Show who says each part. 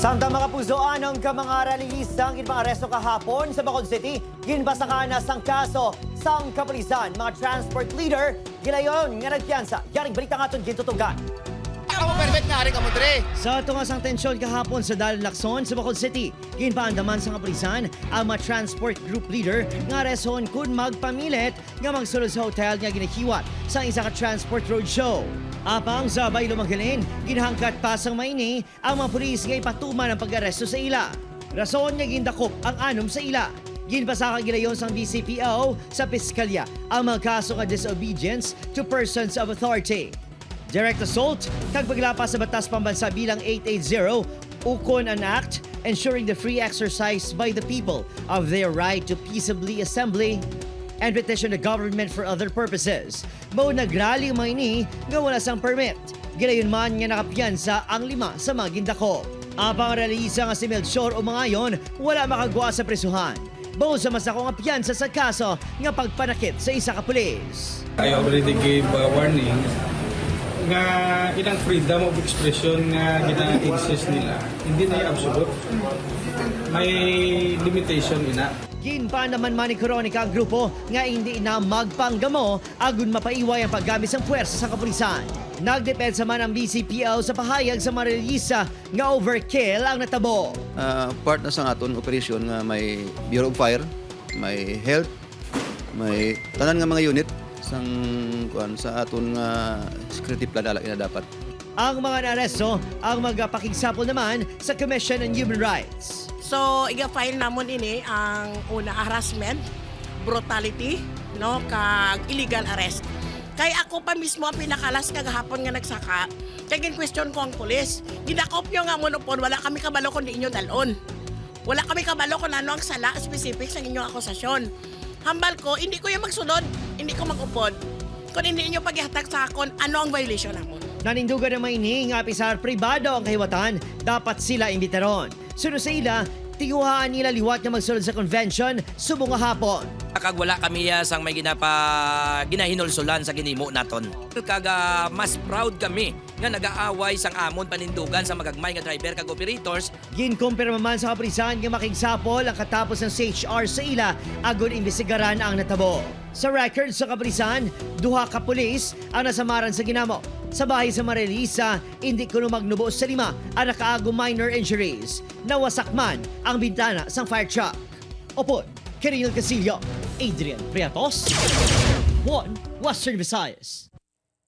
Speaker 1: Samtang mga puso, anong ka mga ralihistang aresto kahapon sa Bacol City? Ginbasa na sang kaso sang kapulisan, mga transport leader, gilayon nga nagpiyansa. Yaring balita nga itong gintutugan.
Speaker 2: Perfect nga rin ka mo, Dre.
Speaker 1: Sa tungas ang tensyon kahapon sa Dalan Lacson sa Bacol City, ginpaandaman sa kapulisan ang mga transport group leader nga reson kun magpamilit nga magsulod sa hotel nga ginahiwat sa isa ka transport roadshow. Apang sa Baylo Magaling, ginhangkat pa sang maini ang mga pulis nga ipatuman ang pag-aresto sa ila. Rason nga gindakop ang anom sa ila. Ginpasa ka gilayon sang BCPO sa piskalya ang mga kaso nga disobedience to persons of authority. Direct assault, kag paglapas sa batas pambansa bilang 880, ukon an act ensuring the free exercise by the people of their right to peaceably assembly and petition the government for other purposes. Mao nagrally mga ini nga sang permit. Gilayon man nga nakapiyansa ang lima sa mga gindako. Apang realisa nga si Melchor o mga yon, wala makagawa sa presuhan. Bao sa masako nga piyansa sa kaso nga pagpanakit sa isa ka pulis.
Speaker 3: I already gave a warning nga inang freedom of expression nga gina-exist nila hindi na absolute may limitation ina
Speaker 1: Ginpa naman man ni Kronika ang grupo nga hindi na magpanggamo agun mapaiway ang paggamit ng puwersa sa kapulisan. Nagdepensa man ang BCPL sa pahayag sa Marilisa nga overkill ang natabo.
Speaker 4: Ah, part na sa aton operasyon nga may Bureau of Fire, may health, may tanan nga mga unit sang kuan sa aton nga security plan ala ina dapat.
Speaker 1: Ang mga naaresto ang magpakigsapol naman sa Commission on Human Rights.
Speaker 5: So, iga-file namon ini ang una harassment, brutality, no, kag illegal arrest. Kay ako pa mismo ang pinakalas kagahapon nga nagsaka. Kay gin question ko ang pulis. Ginakop nyo nga mo upon, wala kami kabalo kundi inyo dalon. Wala kami kabalo kung ano ang sala specific sa inyong akusasyon. Hambal ko, hindi ko yung magsunod, hindi ko magupod. Kung hindi inyo paghihatag sa akon, ano ang violation namon?
Speaker 1: Nanindugan na may ini nga pisar pribado ang kahiwatan, dapat sila imbitaron. Sunod sa ila, tiguhaan nila liwat nga magsulod sa convention subong nga hapon.
Speaker 6: Kag wala kami ya sang may ginapa ginahinulsulan sa ginimo naton. Kag ah, mas proud kami nga nag-aaway sang amon panindugan sa magagmay nga driver kag operators
Speaker 1: Ginkumpirma man sa kaprisan nga makigsapol ang katapos ng CHR sa ila agon imbestigaran ang natabo. Sa record sa kaprisan, duha ka pulis ang nasamaran sa ginamo. Sa bahay sa Marilisa, hindi kuno magnubo sa lima ang nakaago minor injuries. Nawasak man ang bintana sang fire truck. Opo, Kirinil Casillo, Adrian Priatos, One Western Visayas.